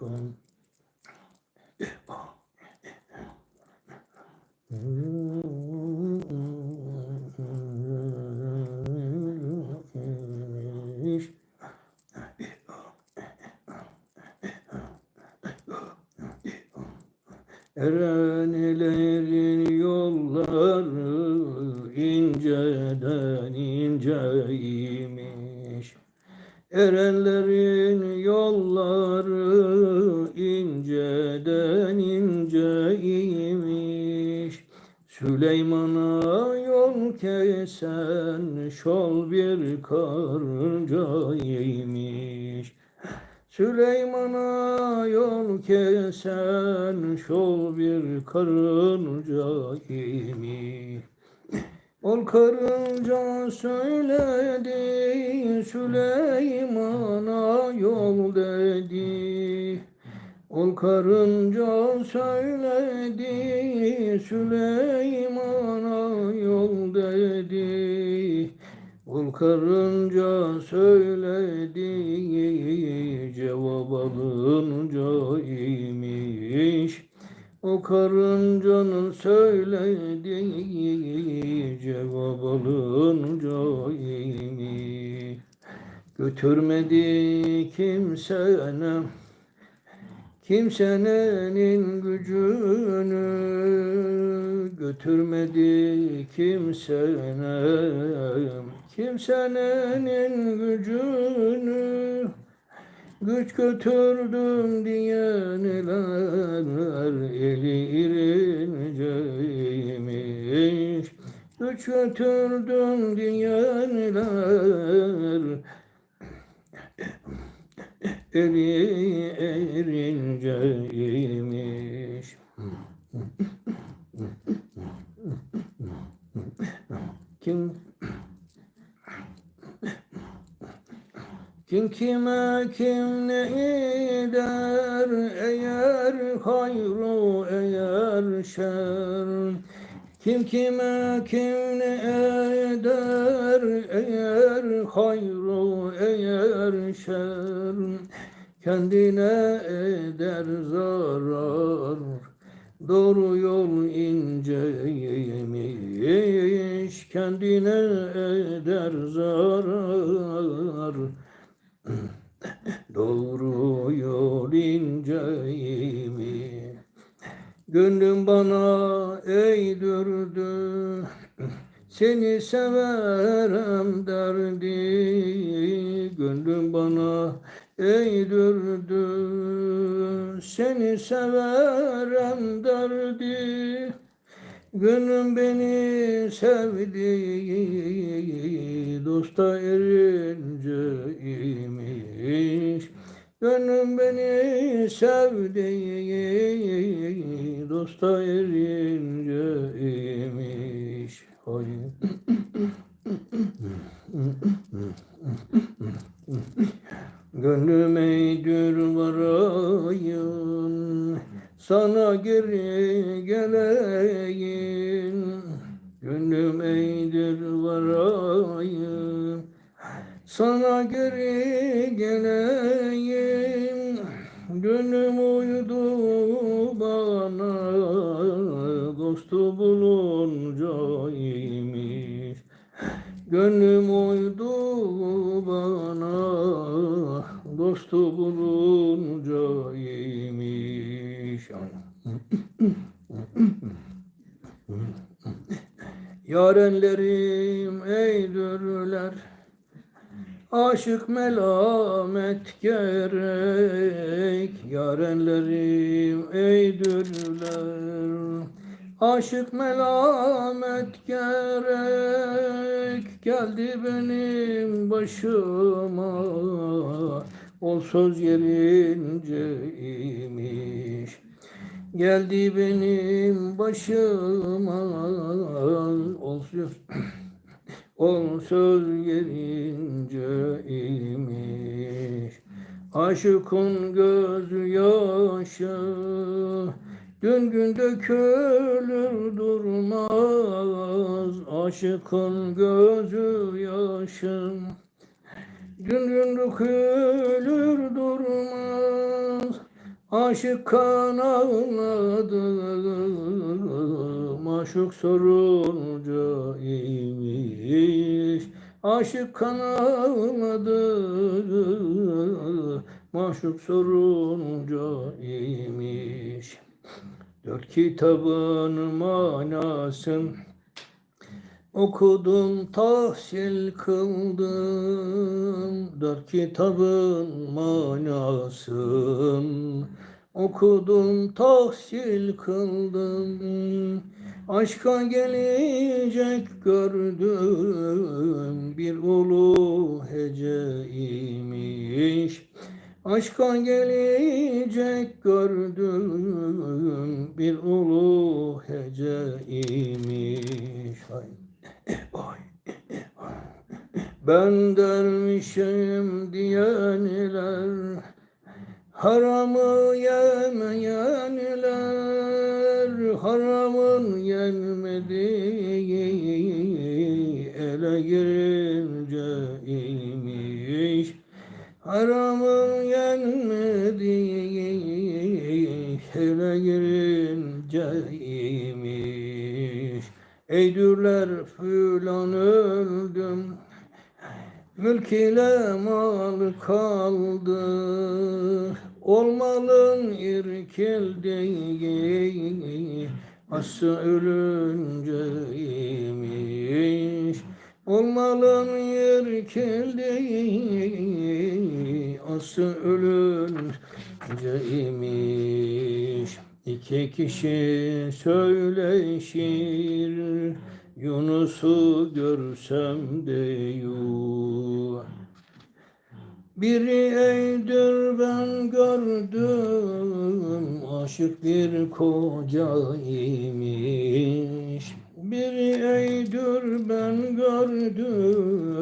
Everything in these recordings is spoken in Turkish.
aşıkım. Erenlerin yolları inceden inceymiş. Erenlerin yolları inceden inceymiş. Süleyman'a yol kesen şol bir karıncaymış. Süleyman'a yol kesen şol bir karıncaymış. Ol karınca söyledi Süleyman'a yol dedi. Ol karınca söyledi Süleyman'a yol dedi. Ol karınca söyledi cevap alınca imiş. O karıncanın söylediği cevap alınca. Götürmedi kimsene Kimsenin gücünü götürmedi kimsene Kimsenin gücünü Güç götürdüm diyenler eli irinceymiş Güç götürdüm diyenler eli erinceymiş Kim Kim kime kim ne eder eğer hayru eğer şer. Kim kime kim ne eder eğer hayru eğer şer. Kendine eder zarar Doğru yol inceymiş Kendine eder zarar Doğru yol inceymiş Gönlüm bana eğdirdi Seni severim derdi. Gönlüm bana eğdirdi Seni severim derdi Gönlüm beni sevdi Dosta erince imiş Gönlüm beni sevdi Dosta erince imiş Hayır. Gönlüm eydür varayım Sana geri geleyim. Gönlüm eydür varayım. Sana geri geleyim. Gönlüm uydu bana. Dostu bulunca imiş. Gönlüm uydu Yarenlerim eydürler Aşık melamet gerek. Yarenlerim eydürler Aşık melamet gerek. Geldi benim başıma. Ol söz yerince imiş Geldi benim başıma Ol söz Ol söz yerince imiş. Aşıkın gözü yaşı Gün gün dökülür durmaz. Aşıkın gözü yaşı Gün gün dökülür durmaz Aşık kan ağladı, maşuk sorunca imiş. Aşık kan ağladı, maşuk sorunca imiş. Dört kitabın manasın Okudum, tahsil kıldım, dört kitabın manasın. Okudum, tahsil kıldım, aşka gelecek gördüm, bir ulu hece imiş. Aşka gelecek gördüm, bir ulu hece imiş. Ben dervişim diyenler Haramı yemeyenler Haramın yenmediği Ele girince imiş Haramın yenmediği Ele girince imiş. Eydürler filan öldüm Mülk ile mal kaldı. Olmalın irkildiği Aslı ölünce imiş Olmalın irkildiği Aslı ölünce imiş İki kişi söyleşir Yunus'u görsem diyor Biri eydir ben gördüm Aşık bir koca imiş. Biri eydir ben gördüm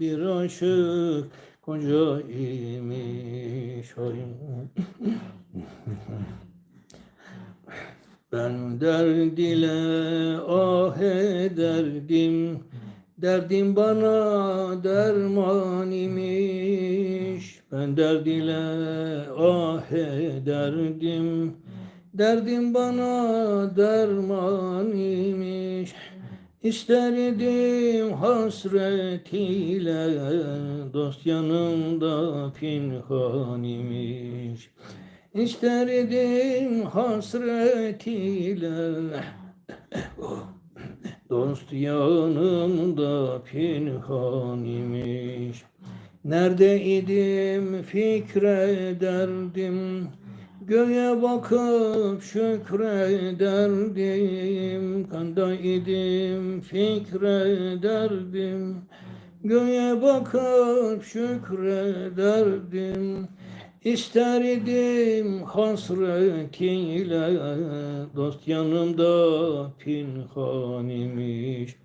Bir aşık koca imiş. Ben derd ile ah ederdim. Derdim bana derman imiş. Ben derd ile ah ederdim. Derdim bana derman imiş. İsterdim hasret ile Dost yanımda pinhan imiş İsterdim hasret ile. Dost yanımda pinhan imiş Nerede idim fikrederdim Göğe bakıp şükrederdim Kanda idim fikrederdim Göğe bakıp şükrederdim İsterdim hasretiyle dost yanımda pinhan imiş.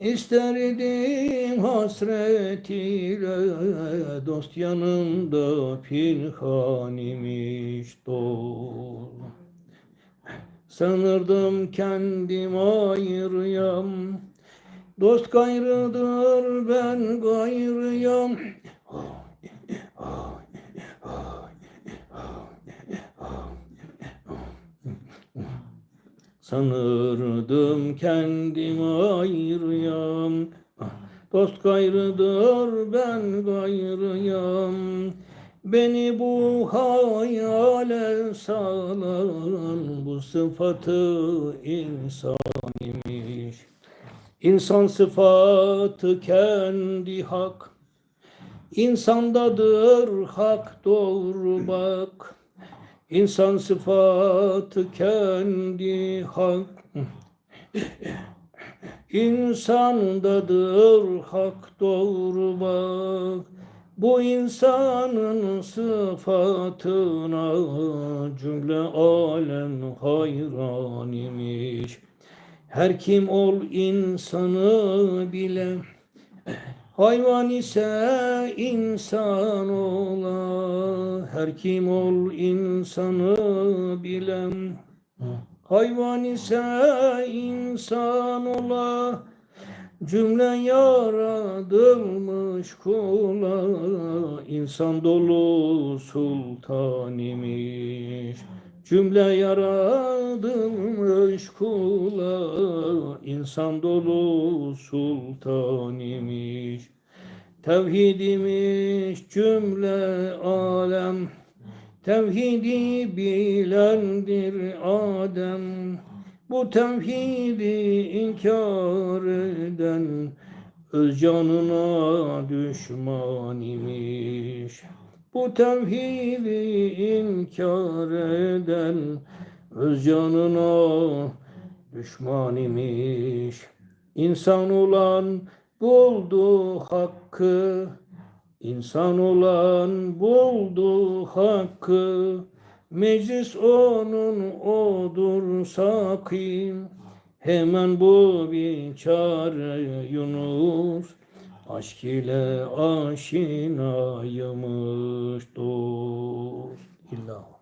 İsterdim hasretiyle dost yanımda pinhan imiş dost. Sanırdım kendim ayrıyam, dost gayrıdır ben gayrıyam. Sanırdım kendim ayrıyam. Dost gayrıdır ben gayrıyam. Beni bu hayale salan Bu sıfatı insan imiş. İnsan sıfatı kendi hak. İnsandadır hak doğru bak İnsan sıfatı kendi hak. İnsandadır hak doğru bak. Bu insanın sıfatına cümle alem hayran imiş. Her kim ol insanı bile Hayvan ise insan ola, her kim ol insanı bilen. Hayvan ise insan ola, Cümle yaratılmış kula insan dolu sultan imiş. Cümle yaratılmış kula insan dolu sultan imiş. Tevhid imiş cümle alem. Tevhidi bilendir Adem. Bu tevhidi inkar eden Öz canına düşman imiş. Bu tevhidi inkar eden Öz canına düşman imiş İnsan olan buldu hakkı İnsan olan buldu hakkı, meclis onun odur sakim. Hemen bu biçare Yunus, aşk ile aşinaymış dost. İllah.